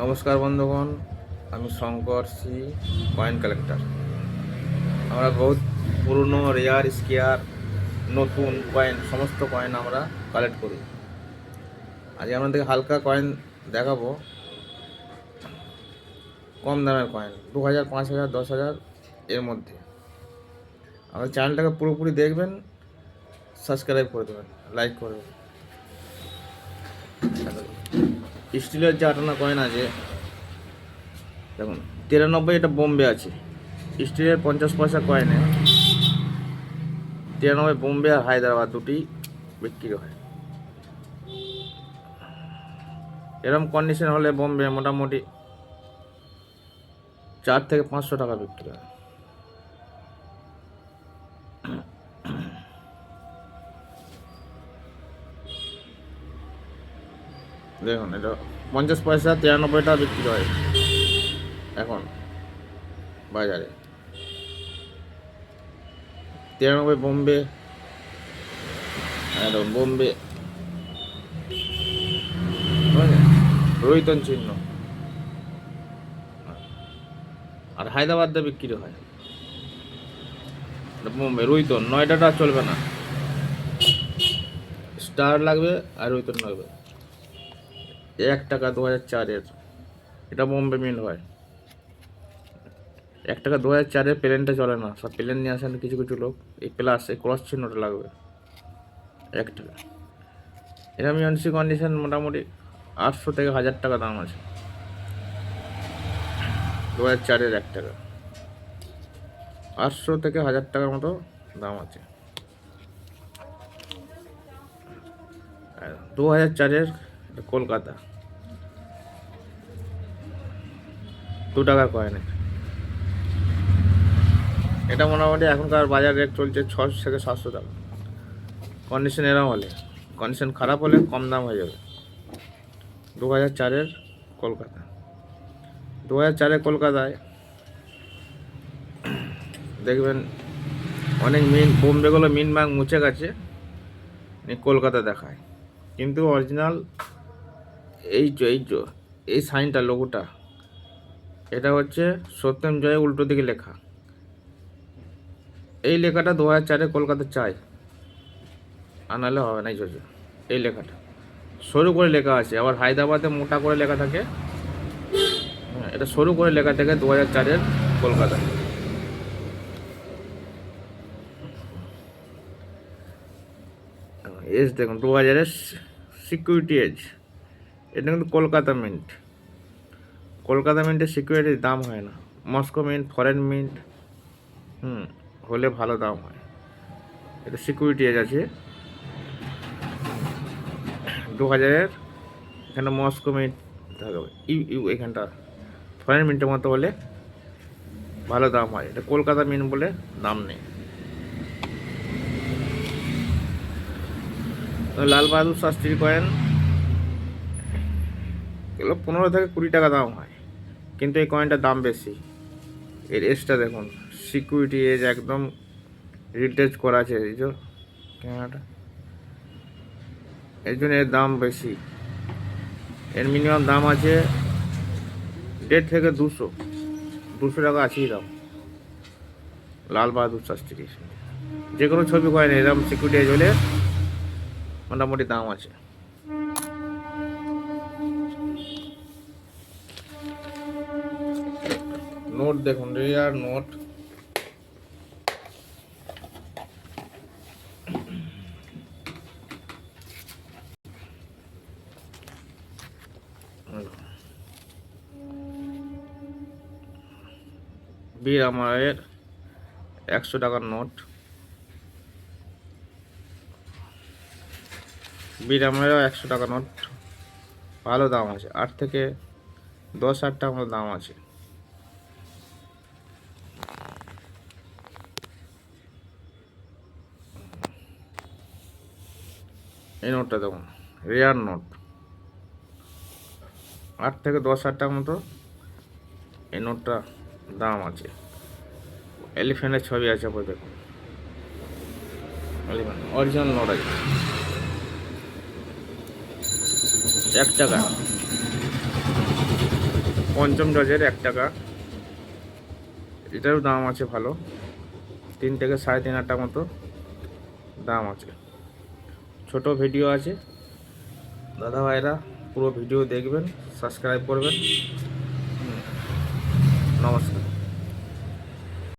নমস্কার বন্ধুগণ, আমি শঙ্কর সি কয়েন কালেক্টর আমরা বহুত পুরনো রেয়ার স্কেয়ার নতুন কয়েন সমস্ত কয়েন আমরা কালেক্ট করি। আজকে আপনাদেরকে হালকা কয়েন দেখাবো। কম দামের কয়েন দু হাজার, পাঁচ হাজার, দশ হাজার এর মধ্যে। আমাদের চ্যানেলটাকে পুরোপুরি দেখবেন সাবস্ক্রাইব করে দেবেন লাইক করে দেবেন। স্টিলের যে আটানা কয়েন আছে, দেখুন, তিরানব্বই এটা বোম্বে আছে। স্টিলের পঞ্চাশ পয়সা কয়েনে তিরানব্বই বোম্বে আর হায়দ্রাবাদ দুটি বিক্রি হয়। এরকম কন্ডিশন হলে বোম্বে মোটামুটি চার থেকে পাঁচশো টাকা বিক্রি হয়। দেখুন, এটা পঞ্চাশ পয়সা তিরানব্বই টাকা বিক্রি হয়। এখন, বাজারে। তিরানব্বই বোম্বে। আর বোম্বে। বুঝলেন? রোহিতন চিহ্ন। আর হায়দ্রাবাদে বিক্রি হয়। বোম্বে, রোহিতন। নয়ডাটা চলবে না। স্টার লাগবে আর রোহিতন লাগবে। এক টাকা দু হাজার চারের। এটা বোম্বে মিল হয়। এক টাকা দু হাজার চারের প্লেনটা চলে না। সব প্লেন নিয়ে আসেন কিছু কিছু লোক। এই প্লাস, এই ক্রস চিহ্নটা লাগবে। এক টাকা। এরকম ইউএনসি কন্ডিশন মোটামুটি আটশো থেকে হাজার টাকা দাম আছে। দু হাজার চারের এক টাকা। আটশো থেকে হাজার টাকার মতো দাম আছে। দু হাজার চারের এটা কলকাতা। দু টাকার কয়েন। এটা মোটামুটি এখনকার বাজার রেট চলছে ছশো থেকে সাতশো টাকা কন্ডিশন এরম হলে। কন্ডিশন খারাপ হলে কম দাম হয়ে যাবে। দু হাজার চারের কলকাতা। দু হাজার চারের কলকাতায় দেখবেন অনেক মিন বোম্বেগুলো মিন ব্যাংক মুছে গেছে। কলকাতা দেখায়। কিন্তু অরিজিনাল এই এই এই সাইনটা লোগোটা এটা হচ্ছে সত্যম জয় উল্টো দিকে লেখা। এই লেখাটা দু হাজার চারে কলকাতা চাই আনালে হবে না এই যে এই লেখাটা। সরু করে লেখা আছে আবার হায়দ্রাবাদে মোটা করে লেখা থাকে। হ্যাঁ, এটা সরু করে লেখা থাকে দু হাজার চারের কলকাতা। এজ দেখুন দু হাজারের সিকিউরিটি এজ এটা কিন্তু কলকাতা মিন্ট কলকাতা মিন্টের সিকিউরিটির দাম হয় না। মস্কো মিন্ট ফরেন মিন্ট হুম, হলে ভালো দাম হয়। এটা সিকিউরিটি এজ আছে। দু হাজারের এখানে মস্কো মিন্ট থাকবে ইউ এখানটা ফরেন মিন্টের মতো হলে ভালো দাম হয়। এটা কলকাতা মিন্ট বলে দাম নেই। লাল বাহাদুর শাস্ত্রীর কয়েন এগুলো পনেরো থেকে কুড়ি টাকা দাম হয়। কিন্তু এই কয়েনটার দাম বেশি। এর এজটা দেখুন সিকিউরিটি এজ একদম রিটেজ করা আছে, এই যে ক্যামেরাটা এর জন্য এর দাম বেশি। এর মিনিমাম দাম আছে দেড় থেকে দুশো। দুশো টাকা আছেই দাম। লাল বাহাদুর শাস্ত্রী। যে কোনো ছবি কয়েন, এরকম সিকিউরিটি এজ হলে মোটামুটি দাম আছে। নোট দেখুন, রেয়ার নোট। বীর আমারের একশো টাকার নোট। বিরামেরও একশো টাকা নোট। ভালো দাম আছে, আট থেকে দশ হাজার টাকার দাম আছে। এই নোটটা দেখুন, রেয়ার নোট। আট থেকে দশ হাজার টাকার মতো এই নোটটা দাম আছে। এলিফ্যান্টের ছবি আছে ওপরে দেখুন। এলিফ্যান্ট, অরিজিনাল নোট আছে। এক টাকা। পঞ্চম ডজের এক টাকা। এটারও দাম আছে ভালো। তিন থেকে সাড়ে তিন হাজার টাকা মতো দাম আছে। ছোট ভিডিও আছে। দাদা ভাইরা পুরো ভিডিও দেখবেন সাবস্ক্রাইব করবেন। নমস্কার।